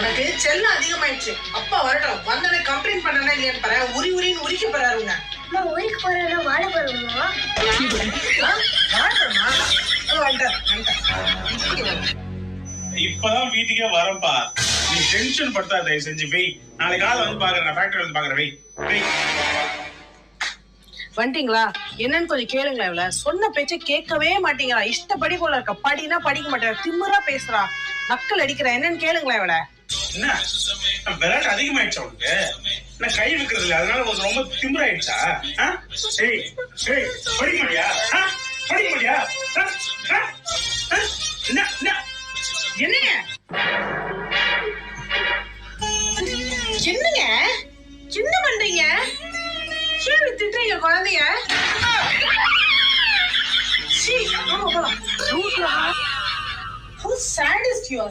உனக்கு செல்லம் அதிகமாயிடுச்சு. அப்பா வரட்டும். வந்தோடனே கம்ப்ளைண்ட் பண்ணனா இல்லையான்னு பாரு. உரி உரின்னு உரிக்க போறாருங்க அம்மா ஊருக்கு போறேன்னா வாழ வந்துட்டார் இப்பதான் வீட்டுக்கே வரப்பா நீ டென்ஷன் படுத்தாத தயவு செஞ்சு வெய். நாளைக்கு காலை வந்து பாக்குறேன். ஃபேக்டரி வந்து பாக்குறேன். வெய். வெய். வந்துட்டீங்களா என்னன்னு கொஞ்சம் கேளுங்களேன் இவள. சொன்ன பேச்ச கேட்கவே மாட்டீங்களா? இஷ்டப்படி போல இருக்க. படினா படிக்க மாட்டேன் திமிரா பேசுறா. நக்கல் அடிக்கிற. என்னன்னு கேளுங்களேன் இவள. என்ன? விளையாட்டு அதிகமாயிடுச்சா உனக்கு? என்ன கை வைக்கிறது இல்ல அதனால உனக்கு ரொம்ப திம்பராயிடுச்சா ஏய் ஏய் படிக்க முடியா படிக்க முடியா என்னங்க? என்னங்க என்ன பண்றீங்க ஏன் திட்டுறீங்க குழந்தைய சீ, ஆமா, போலாம். How sadist you.